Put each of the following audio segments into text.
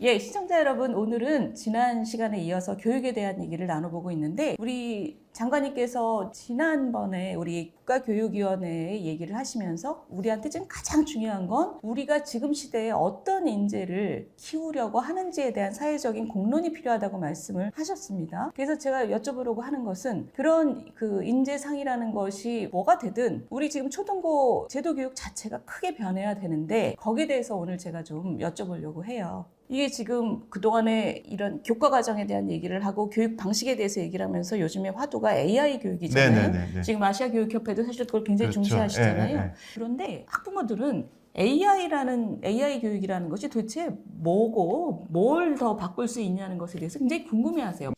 예, 시청자 여러분, 오늘은 지난 시간에 이어서 교육에 대한 얘기를 나눠보고 있는데, 우리 장관님께서 지난번에 우리 국가교육위원회 얘기를 하시면서 우리한테 지금 가장 중요한 건 우리가 지금 시대에 어떤 인재를 키우려고 하는지에 대한 사회적인 공론이 필요하다고 말씀을 하셨습니다. 그래서 제가 여쭤보려고 하는 것은 그런 그 인재상이라는 것이 뭐가 되든 우리 지금 초등고 제도 교육 자체가 크게 변해야 되는데 거기에 대해서 오늘 제가 좀 여쭤보려고 해요. 이게 지금 그동안에 이런 교과 과정에 대한 얘기를 하고 교육 방식에 대해서 얘기를 하면서 요즘에 화두가 AI 교육이잖아요. 네네네. 지금 아시아 교육협회도 사실 그걸 굉장히 그렇죠. 중시하시잖아요. 예, 예, 예. 그런데 학부모들은 AI라는 AI 교육이라는 것이 도대체 뭐고 뭘 더 바꿀 수 있냐는 것에 대해서 굉장히 궁금해하세요.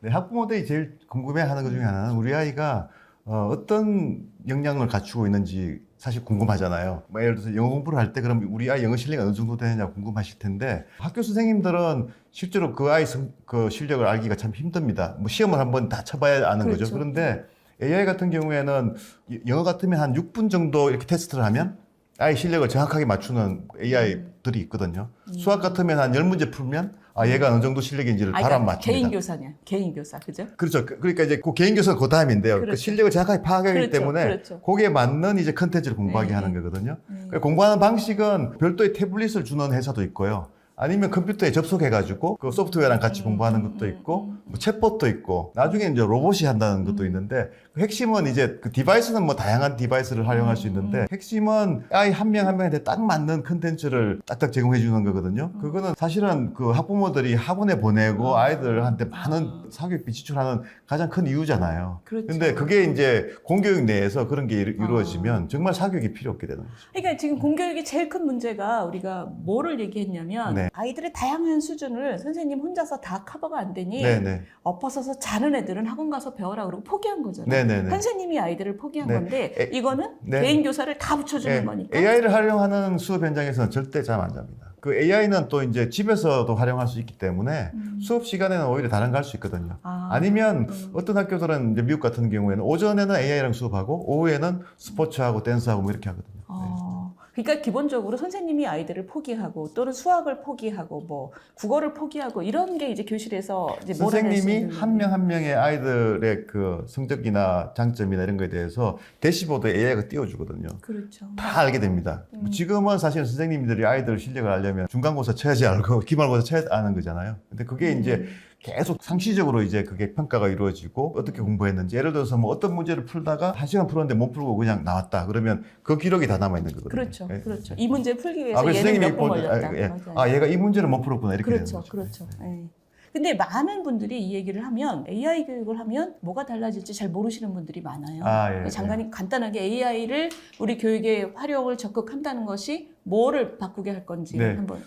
네, 학부모들이 제일 궁금해하는 것 중에 하나는 우리 아이가 어, 어떤 역량을 갖추고 있는지 사실 궁금하잖아요. 뭐 예를 들어서 영어 공부를 할 때 그럼 우리 아이 영어 실력이 어느 정도 되느냐 궁금하실 텐데 학교 선생님들은 실제로 그 아이 성, 그 실력을 알기가 참 힘듭니다. 뭐 시험을 한번 다 쳐봐야 아는 거죠. 그렇죠. 그런데 AI 같은 경우에는 영어 같으면 한 6분 정도 이렇게 테스트를 하면 아이 실력을 정확하게 맞추는 AI들이 있거든요. 수학 같으면 한 10문제 풀면 아 얘가 어느 정도 실력인지를 아, 바로 그러니까 맞춥니다. 개인 교사냐? 개인 교사, 그죠? 그렇죠. 그- 그러니까 이제 그 개인 교사는 그 다음인데요. 그 그렇죠. 실력을 정확하게 파악하기 그렇죠, 때문에 그렇죠. 거기에 맞는 이제 컨텐츠를 공부하게 네, 하는 네. 거거든요. 네. 그러니까 공부하는 방식은 별도의 태블릿을 주는 회사도 있고요. 아니면 컴퓨터에 접속해가지고 그 소프트웨어랑 같이 음, 공부하는 음, 것도 음, 있고, 음. 뭐 챗봇도 있고, 나중에 이제 로봇이 한다는 것도 음. 있는데, 그 핵심은 이제 그 디바이스는 뭐 다양한 디바이스를 활용할 수 음, 있는데, 핵심은 아이 한명 한 명한테 딱 맞는 컨텐츠를 딱딱 제공해 주는 거거든요. 음. 그거는 사실은 그 학부모들이 학원에 보내고 아. 아이들한테 아. 많은 사교육비 지출하는 가장 큰 이유잖아요. 그렇죠. 근데 그게 이제 공교육 내에서 그런 게 이루- 아. 이루어지면 정말 사교육이 필요 없게 되는 거죠. 그러니까 지금 공교육의 제일 큰 문제가 우리가 뭐를 얘기했냐면 네. 아이들의 다양한 수준을 선생님 혼자서 다 커버가 안 되니 네네. 엎어서서 자는 애들은 학원 가서 배워라 그러고 포기한 거잖아요. 네네네. 선생님이 아이들을 포기한 네. 건데 에, 이거는 네. 개인 교사를 다 붙여주는 거니까. AI를 활용하는 수업 현장에서는 절대 잠 안 잡니다. 그 AI는 또 이제 집에서도 활용할 수 있기 때문에 음. 수업 시간에는 오히려 다른 거 할 수 있거든요. 아, 아니면 음. 어떤 학교들은 이제 미국 같은 경우에는 오전에는 AI랑 수업하고 오후에는 스포츠하고 댄스하고 뭐 이렇게 하거든요. 그러니까 기본적으로 선생님이 아이들을 포기하고 또는 수학을 포기하고 뭐 국어를 포기하고 이런 게 이제 교실에서 이제 선생님이 한 명 한 명의 아이들의 그 성적이나 장점이나 이런 거에 대해서 대시보드에 AI가 띄워주거든요. 그렇죠. 다 알게 됩니다. 음. 지금은 사실 선생님들이 아이들 실력을 알려면 중간고사 쳐야지 알고 기말고사 쳐야 아는 거잖아요. 근데 그게 이제 음. 계속 상시적으로 이제 그게 평가가 이루어지고 어떻게 공부했는지 예를 들어서 뭐 어떤 문제를 풀다가 한 시간 풀었는데 못 풀고 그냥 나왔다 그러면 그 기록이 다 남아 있는 거거든요. 그렇죠, 예. 그렇죠. 이 문제 풀기 위해서 아, 그래서 얘는 몇 번 보- 걸렸다. 아, 예. 맞아요. 아, 얘가 이 문제를 못 풀었구나 이렇게 그렇죠, 되는 거죠. 그렇죠. 예. 근데 많은 분들이 이 얘기를 하면 AI 교육을 하면 뭐가 달라질지 잘 모르시는 분들이 많아요. 아, 예, 장관이 간단하게 AI를 우리 교육에 활용을 적극 한다는 것이 뭐를 바꾸게 할 건지 네. 한번.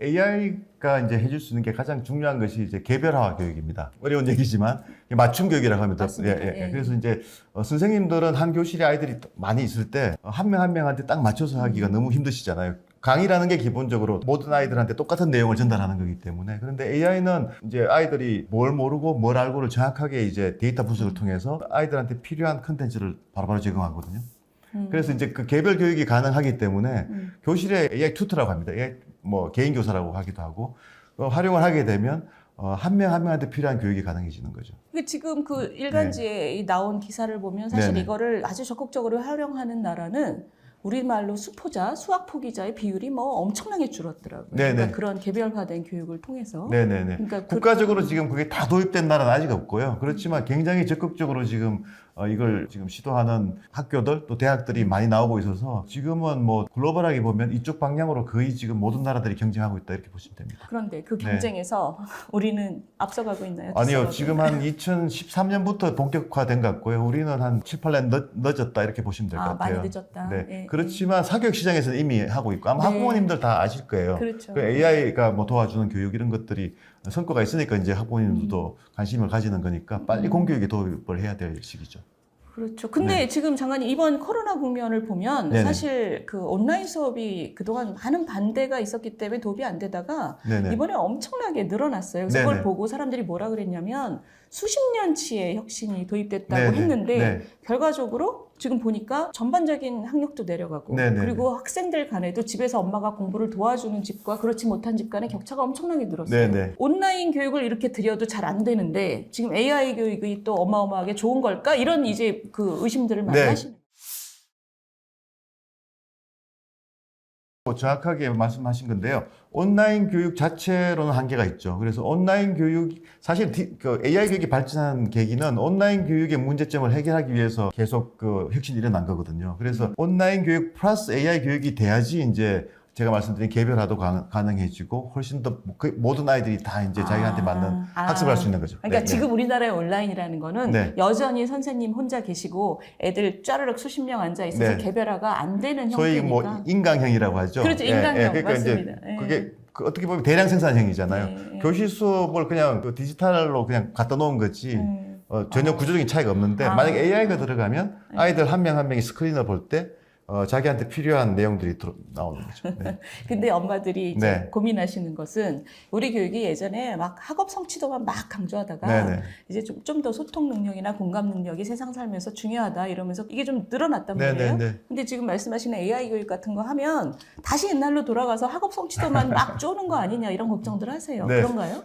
AI가 이제 해줄 수 있는 게 가장 중요한 것이 이제 개별화 교육입니다. 어려운 얘기지만 맞춤 교육이라고 하면 더 맞습니다. 예, 예, 예. 예. 그래서 이제 어, 선생님들은 한 교실에 아이들이 많이 있을 때 한 명한 명한테 딱 맞춰서 하기가 음. 너무 힘드시잖아요. 강의라는 게 기본적으로 모든 아이들한테 똑같은 내용을 전달하는 거기 때문에 그런데 AI는 이제 아이들이 뭘 모르고 뭘 알고를 정확하게 이제 데이터 분석을 통해서 아이들한테 필요한 컨텐츠를 바로바로 제공하거든요. 음. 그래서 이제 그 개별 교육이 가능하기 때문에 음. 교실에 AI 튜터라고 합니다. AI 뭐 개인 교사라고 하기도 하고 어, 활용을 하게 되면 어, 한 명 한 명한테 필요한 교육이 가능해지는 거죠. 그 지금 그 일간지에 이 나온 기사를 보면 사실 네. 네네. 이거를 아주 적극적으로 활용하는 나라는 우리말로 수포자, 수학 포기자의 비율이 뭐 엄청나게 줄었더라고요. 네네. 그러니까 그런 개별화된 교육을 통해서. 네네네. 그러니까 그- 국가적으로 지금 그게 다 도입된 나라는 아직 없고요. 그렇지만 굉장히 적극적으로 지금 어, 이걸 지금 시도하는 학교들 또 대학들이 많이 나오고 있어서 지금은 뭐 글로벌하게 보면 이쪽 방향으로 거의 지금 모든 나라들이 경쟁하고 있다 이렇게 보시면 됩니다. 그런데 그 네. 경쟁에서 우리는 앞서가고 있나요? 아니요, 지금? 한 2013년부터 본격화된 것 같고요. 우리는 한 7, 8년 늦, 늦었다 이렇게 보시면 될것 아, 많이 같아요. 늦었다. 네. 예, 그렇지만 사교육 시장에서는 이미 하고 있고 아마 네. 학부모님들 다 아실 거예요. 예. 그렇죠. 그 AI가 뭐 도와주는 교육 이런 것들이 성과가 있으니까 이제 학부모님들도 음. 관심을 가지는 거니까 빨리 공교육에 도입을 해야 될 시기죠. 그렇죠. 근데 네. 지금 장관님 이번 코로나 국면을 보면 네네. 사실 그 온라인 수업이 그동안 많은 반대가 있었기 때문에 도입이 안 되다가 네네. 이번에 엄청나게 늘어났어요. 그래서 네네. 그걸 보고 사람들이 뭐라 그랬냐면 수십 년치의 혁신이 도입됐다고 네네. 했는데 네. 결과적으로 지금 보니까 전반적인 학력도 내려가고 네네. 그리고 학생들 간에도 집에서 엄마가 공부를 도와주는 집과 그렇지 못한 집 간의 격차가 엄청나게 늘었어요. 네네. 온라인 교육을 이렇게 드려도 잘 안 되는데 지금 AI 교육이 또 어마어마하게 좋은 걸까? 이런 이제 그 의심들을 많이 네. 하시는. 뭐 정확하게 말씀하신 건데요. 온라인 교육 자체로는 한계가 있죠. 그래서 온라인 교육, 사실 디- 그 AI 교육이 발전한 계기는 온라인 교육의 문제점을 해결하기 위해서 계속 그 혁신이 일어난 거거든요. 그래서 온라인 교육 플러스 AI 교육이 돼야지 이제 제가 말씀드린 개별화도 가, 가능해지고 훨씬 더그 모든 아이들이 다 이제 자기한테 아, 맞는 아. 학습을 할 수 있는 거죠. 그러니까 네, 네. 지금 우리나라의 온라인이라는 거는 네. 여전히 선생님 혼자 계시고 애들 짜르륵 수십 명 앉아 있어서 네. 개별화가 안 되는 소위 형태니까.뭐 인강형이라고 하죠. 그렇죠, 인강형. 그러니까 맞습니다. 이제 예. 그게 그 어떻게 보면 대량 생산형이잖아요. 네, 네. 교실 수업을 그냥 그 디지털로 그냥 갖다 놓은 거지 음. 어, 전혀 구조적인 차이가 없는데 아. 만약에 AI가 들어가면 네. 아이들 한명한 명이 스크린을 볼때 어, 자기한테 필요한 내용들이 들어, 나오는 거죠. 네. 근데 엄마들이 이제 네. 고민하시는 것은 우리 교육이 예전에 막 학업 성취도만 막 강조하다가 네네. 이제 좀 좀 더 소통 능력이나 공감 능력이 세상 살면서 중요하다 이러면서 이게 좀 늘어났단 말이에요. 네네네. 근데 지금 말씀하시는 AI 교육 같은 거 하면 다시 옛날로 돌아가서 학업 성취도만 막 쪼는 거 아니냐 이런 걱정들 하세요. 네. 그런가요?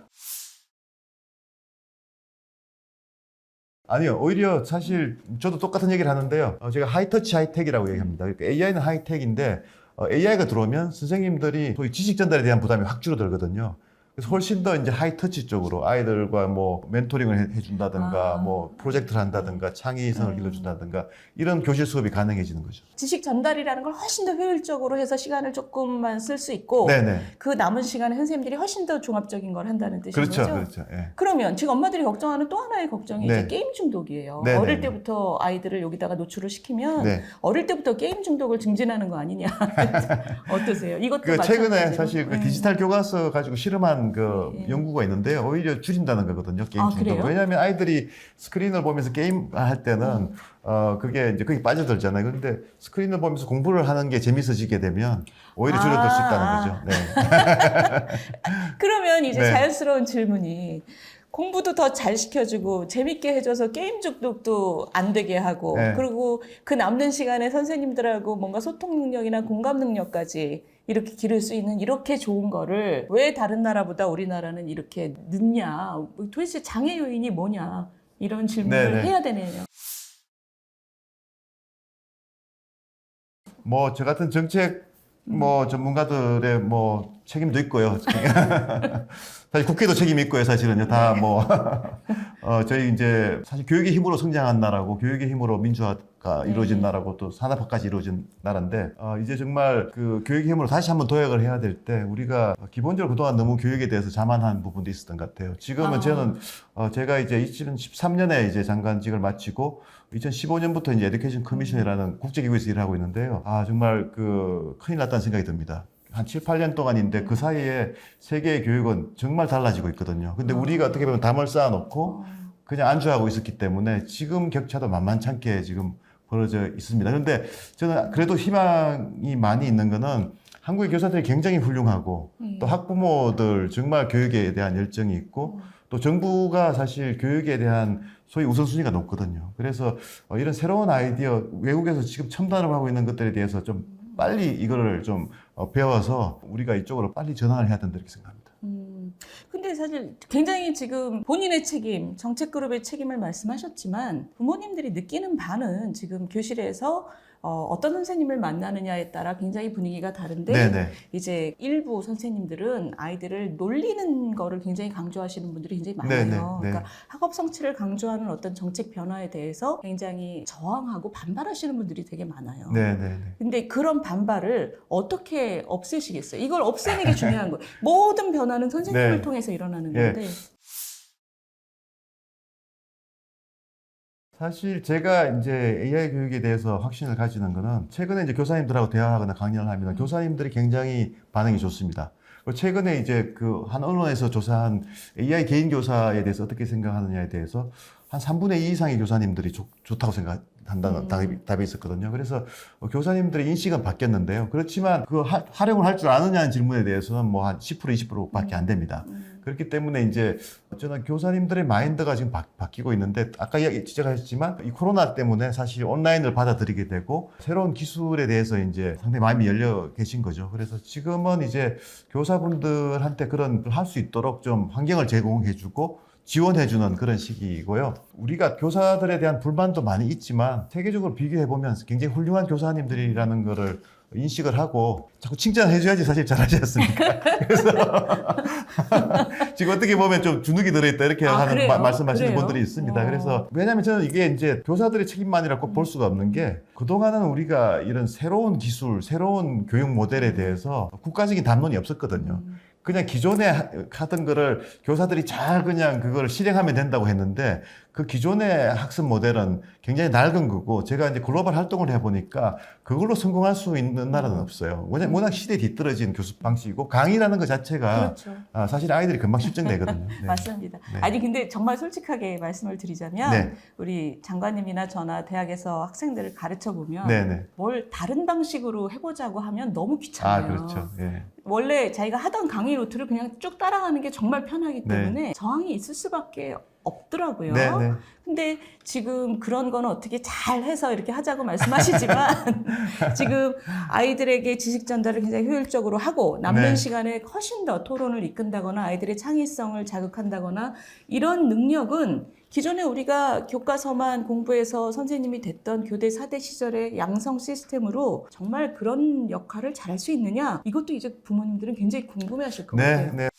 아니요, 오히려 사실 저도 똑같은 얘기를 하는데요. 어, 제가 하이터치 하이텍이라고 얘기합니다. 그러니까 AI는 하이텍인데 AI가 들어오면 선생님들이 소위 지식 전달에 대한 부담이 확 줄어들거든요. 그래서 훨씬 더 이제 하이터치 쪽으로 아이들과 뭐 멘토링을 해- 해준다든가 아. 뭐 프로젝트를 한다든가 창의성을 음. 길러준다든가 이런 교실 수업이 가능해지는 거죠. 지식 전달이라는 걸 훨씬 더 효율적으로 해서 시간을 조금만 쓸 수 있고 네네. 그 남은 시간에 선생님들이 훨씬 더 종합적인 걸 한다는 뜻인 그렇죠, 거죠. 그렇죠. 예. 그러면 지금 엄마들이 걱정하는 또 하나의 걱정이 네. 이제 게임 중독이에요. 네, 어릴 네, 때부터 아이들을 여기다가 노출을 시키면 네. 어릴 때부터 게임 중독을 증진하는 거 아니냐. 어떠세요? 이것도 그 최근에. 사실 그 음. 디지털 교과서 가지고 실험한 그 예. 연구가 있는데요. 오히려 줄인다는 거거든요. 게임 아, 중독. 그래요? 왜냐하면 아이들이 스크린을 보면서 게임 할 때는 음. 어 그게 이제 거기 빠져들잖아요. 그런데 스크린을 보면서 공부를 하는 게 재밌어지게 되면 오히려 줄어들 수 아. 있다는 거죠. 네. 그러면 이제 네. 자연스러운 질문이 공부도 더 잘 시켜주고 재밌게 해줘서 게임 중독도 안 되게 하고 네. 그리고 그 남는 시간에 선생님들하고 뭔가 소통 능력이나 공감 능력까지 이렇게 기를 수 있는 이렇게 좋은 거를 왜 다른 나라보다 우리나라는 이렇게 늦냐 도대체 장애 요인이 뭐냐 이런 질문을 네, 네. 해야 되네요. 뭐 저 같은 정책 뭐 전문가들의 뭐 책임도 있고요. 사실 국회도 책임이 있고요. 사실은요. 다 뭐 어, 저희 이제 사실 교육의 힘으로 성장한 나라고 교육의 힘으로 민주화 가 네. 이루어진 나라고 또 산업화까지 이루어진 나라인데 어, 이제 정말 그 교육의 힘으로 다시 한번 도약을 해야 될 때 우리가 기본적으로 그동안 너무 교육에 대해서 자만한 부분도 있었던 것 같아요. 지금은 아. 저는 어, 제가 이제 2013년에 이제 장관직을 마치고 2015년부터 이제 에듀케이션 커미션이라는 국제기구에서 일을 하고 있는데요. 아, 정말 그 큰일 났다는 생각이 듭니다. 한 7, 8년 동안인데 그 사이에 세계의 교육은 정말 달라지고 있거든요. 근데 아. 우리가 어떻게 보면 담을 쌓아놓고 어, 그냥 안주하고 있었기 때문에 지금 격차도 만만찮게 지금 벌어져 있습니다. 그런데 저는 그래도 희망이 많이 있는 거는 한국의 교사들이 굉장히 훌륭하고 음. 또 학부모들 정말 교육에 대한 열정이 있고 또 정부가 사실 교육에 대한 소위 우선순위가 높거든요. 그래서 어, 이런 새로운 아이디어 외국에서 지금 첨단을 하고 있는 것들에 대해서 좀 빨리 이거를 좀 어, 배워서 우리가 이쪽으로 빨리 전환을 해야 된다 이렇게 생각합니다. 음, 근데 사실 굉장히 지금 본인의 책임, 정책 그룹의 책임을 말씀하셨지만 부모님들이 느끼는 바는 지금 교실에서 어, 떤 선생님을 만나느냐에 따라 굉장히 분위기가 다른데 네네. 이제 일부 선생님들은 아이들을 놀리는 거를 굉장히 강조하시는 분들이 굉장히 많아요. 네네, 네. 그러니까 학업 성취를 강조하는 어떤 정책 변화에 대해서 굉장히 저항하고 반발하시는 분들이 되게 많아요. 네네네. 근데 그런 반발을 어떻게 없애시겠어요? 이걸 없애는 게 중요한 거예요. 모든 변화는 선생님을 네. 통해서 일어나는 예. 건데. 사실 제가 이제 AI 교육에 대해서 확신을 가지는 거는 최근에 이제 교사님들하고 대화하거나 강연을 하면 교사님들이 굉장히 반응이 좋습니다. 최근에 이제 그 한 언론에서 조사한 AI 개인 교사에 대해서 어떻게 생각하느냐에 대해서 한 3분의 2 이상의 교사님들이 좋, 좋다고 생각 한다는 음. 답이, 답이 있었거든요. 그래서 어, 교사님들의 인식은 바뀌었는데요. 그렇지만 그 하- 활용을 할 줄 아느냐는 질문에 대해서는 뭐 한 10% 20%밖에 안 됩니다. 음. 그렇기 때문에 이제 저는 교사님들의 마인드가 지금 바, 바뀌고 있는데 아까 이야기 지적하셨지만 이 코로나 때문에 사실 온라인을 받아들이게 되고 새로운 기술에 대해서 이제 상당히 마음이 열려 계신 거죠. 그래서 지금은 이제 교사분들한테 그런 걸할수 있도록 좀 환경을 제공해주고 지원해주는 그런 시기이고요. 우리가 교사들에 대한 불만도 많이 있지만 세계적으로 비교해보면 굉장히 훌륭한 교사님들이라는 거를 인식을 하고 자꾸 칭찬해줘야지 사실 잘하지 않습니까? 그래서 지금 어떻게 보면 좀 주눅이 들어있다 이렇게 아, 하는 그래요? 마- 말씀하시는 그래요? 분들이 있습니다. 어. 그래서 왜냐하면 저는 이게 이제 교사들의 책임만이라 꼭볼 수가 없는 게 그동안은 우리가 이런 새로운 기술, 새로운 교육 모델에 대해서 국가적인 담론이 없었거든요. 음. 그냥 기존에 하- 하던 거를 교사들이 잘 그냥 그걸 실행하면 된다고 했는데 그 기존의 학습 모델은 굉장히 낡은 거고 제가 이제 글로벌 활동을 해보니까 그걸로 성공할 수 있는 나라는 없어요. 워낙, 워낙 시대에 뒤떨어진 교습 방식이고 강의라는 것 자체가 그렇죠. 아, 사실 아이들이 금방 실증내거든요. 네. 맞습니다. 네. 아니 근데 정말 솔직하게 말씀을 드리자면 네. 우리 장관님이나 저나 대학에서 학생들을 가르쳐 보면 네, 네. 뭘 다른 방식으로 해보자고 하면 너무 귀찮아요. 아, 그렇죠. 예. 원래 자기가 하던 강의 루트를 그냥 쭉 따라가는 게 정말 편하기 네. 때문에 저항이 있을 수밖에 없 더라고요. 네, 네. 근데 지금 그런 거는 어떻게 잘 해서 이렇게 하자고 말씀하시지만 지금 아이들에게 지식 전달을 굉장히 효율적으로 하고 남는 네. 시간에 훨씬 더 토론을 이끈다거나 아이들의 창의성을 자극한다거나 이런 능력은 기존에 우리가 교과서만 공부해서 선생님이 됐던 교대 4대 시절의 양성 시스템으로 정말 그런 역할을 잘할 수 있느냐 이것도 이제 부모님들은 굉장히 궁금해 하실 것 네. 네.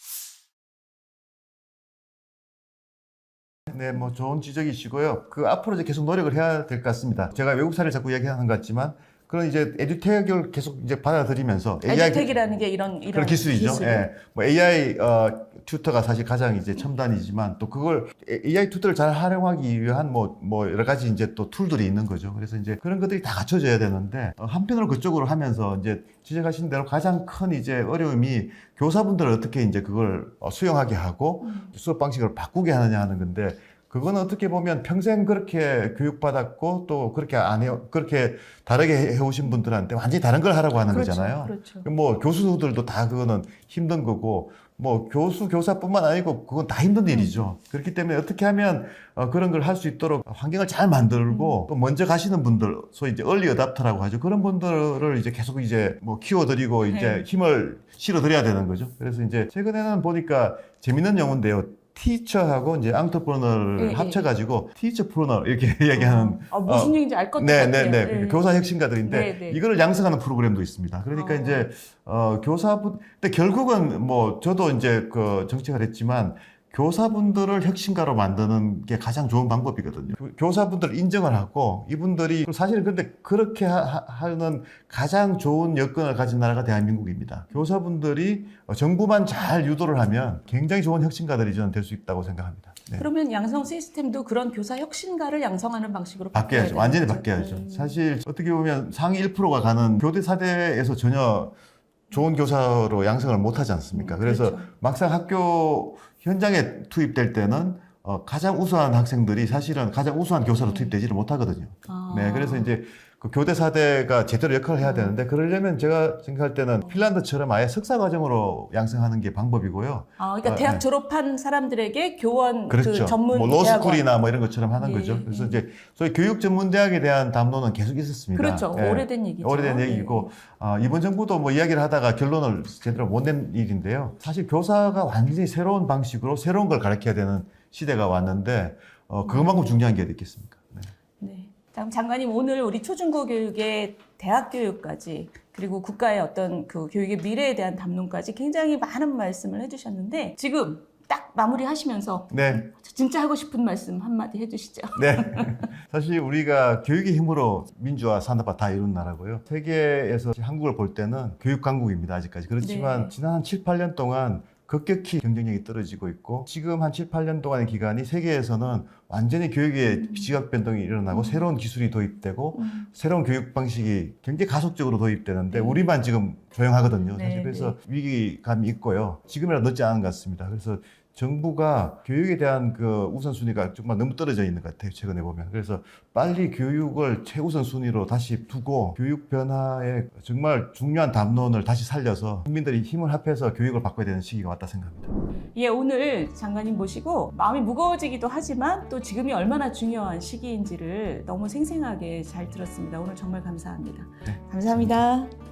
네, 뭐 좋은 지적이시고요. 그 앞으로 이제 계속 노력을 해야 될 것 같습니다. 제가 외국 사례를 자꾸 이야기하는 것 같지만 그런 이제 에듀텍을 계속 이제 받아들이면서 에듀텍이라는 게 이런 이런 그런 기술이죠. 기술. 예. 뭐 AI 어, 튜터가 사실 가장 이제 첨단이지만 또 그걸 AI 튜터를 잘 활용하기 위한 뭐, 뭐 여러 가지 이제 또 툴들이 있는 거죠. 그래서 이제 그런 것들이 다 갖춰져야 되는데 어, 한편으로 그쪽으로 하면서 이제 지적하신 대로 가장 큰 이제 어려움이 교사분들을 어떻게 이제 그걸 어, 수용하게 하고 음. 수업 방식을 바꾸게 하느냐 하는 건데 그거는 어떻게 보면 평생 그렇게 교육받았고 또 그렇게 안 해, 그렇게 다르게 해- 해오신 분들한테 완전히 다른 걸 하라고 하는 그렇죠, 거잖아요. 그렇죠. 뭐 교수들도 다 그거는 힘든 거고 뭐 교수 교사뿐만 아니고 그건 다 힘든 음. 일이죠. 그렇기 때문에 어떻게 하면 어, 그런 걸 할 수 있도록 환경을 잘 음. 만들고 또 먼저 가시는 분들 소위 이제 얼리 어답터라고 하죠. 그런 분들을 이제 계속 이제 뭐 키워드리고 이제 네. 힘을 실어드려야 되는 거죠. 그래서 이제 최근에는 보니까 재밌는 용어인데요. 티처하고 이제 앙터프로너를 예, 예. 합쳐가지고 티처 프로너 이렇게 얘기하는 아, 무슨 얘기인지 알것 네, 같아요. 네, 네. 교사 혁신가들인데 네, 네. 이거를 양성하는 프로그램도 있습니다. 그러니까 어. 이제 어, 교사분, 근데 결국은 뭐 저도 이제 그 정책을 했지만 교사분들을 혁신가로 만드는 게 가장 좋은 방법이거든요. 교- 교사분들 인정을 하고 이분들이 사실은 근데 그렇게 하, 는 가장 좋은 여건을 가진 나라가 대한민국입니다. 교사분들이 어, 정부만 잘 유도를 하면 굉장히 좋은 혁신가들이 저는 될 수 있다고 생각합니다. 네. 그러면 양성 시스템도 그런 교사 혁신가를 양성하는 방식으로 바뀌어야 바뀌어야죠. 완전히 거죠? 바뀌어야죠. 음. 사실 어떻게 보면 상위 1%가 가는 교대 사대에서 전혀 좋은 교사로 양성을 못 하지 않습니까? 음, 그래서 그렇죠. 막상 학교 현장에 투입될 때는 어, 가장 우수한 학생들이 사실은 가장 우수한 교사로 투입되지를 못하거든요. 아. 네, 그래서 이제 그 교대 사대가 제대로 역할을 해야 음. 되는데 그러려면 제가 생각할 때는 핀란드처럼 아예 석사 과정으로 양성하는 게 방법이고요. 아, 그러니까 어, 대학 네. 졸업한 사람들에게 교원 그렇죠. 그 전문 뭐. 로스쿨이나 뭐 이런 것처럼 하는 예, 거죠. 예. 그래서 이제 소위 교육 전문 대학에 대한 담론은 계속 있었습니다. 그렇죠. 예. 오래된 얘기죠. 오래된 얘기고 아, 이번 정부도 뭐 이야기를 하다가 결론을 제대로 못 낸 일인데요. 사실 교사가 완전히 새로운 방식으로 새로운 걸 가르쳐야 되는 시대가 왔는데 어, 그것만큼 중요한 게 어디 있겠습니까? 그럼 장관님 오늘 우리 초중고 교육의 대학 교육까지 그리고 국가의 어떤 그 교육의 미래에 대한 담론까지 굉장히 많은 말씀을 해주셨는데 지금 딱 마무리하시면서 네. 진짜 하고 싶은 말씀 한마디 해주시죠. 네. 사실 우리가 교육의 힘으로 민주화, 산업화 다 이룬 나라고요. 세계에서 한국을 볼 때는 교육 강국입니다. 아직까지. 그렇지만 네. 지난 한 7, 8년 동안 급격히 경쟁력이 떨어지고 있고 지금 한 7, 8년 동안의 기간이 세계에서는 완전히 교육의 지각 변동이 일어나고 음. 새로운 기술이 도입되고 음. 새로운 교육 방식이 굉장히 가속적으로 도입되는데 네. 우리만 지금 조용하거든요. 네, 사실 그래서 위기감이 있고요. 지금이라 늦지 않은 것 같습니다. 그래서 정부가 교육에 대한 그 우선순위가 정말 너무 떨어져 있는 것 같아요. 최근에 보면. 그래서 빨리 교육을 최우선 순위로 다시 두고 교육 변화에 정말 중요한 담론을 다시 살려서 국민들이 힘을 합해서 교육을 바꿔야 되는 시기가 왔다 생각합니다. 예, 오늘 장관님 모시고 마음이 무거워지기도 하지만 또 지금이 얼마나 중요한 시기인지를 너무 생생하게 잘 들었습니다. 오늘 정말 감사합니다. 네, 감사합니다.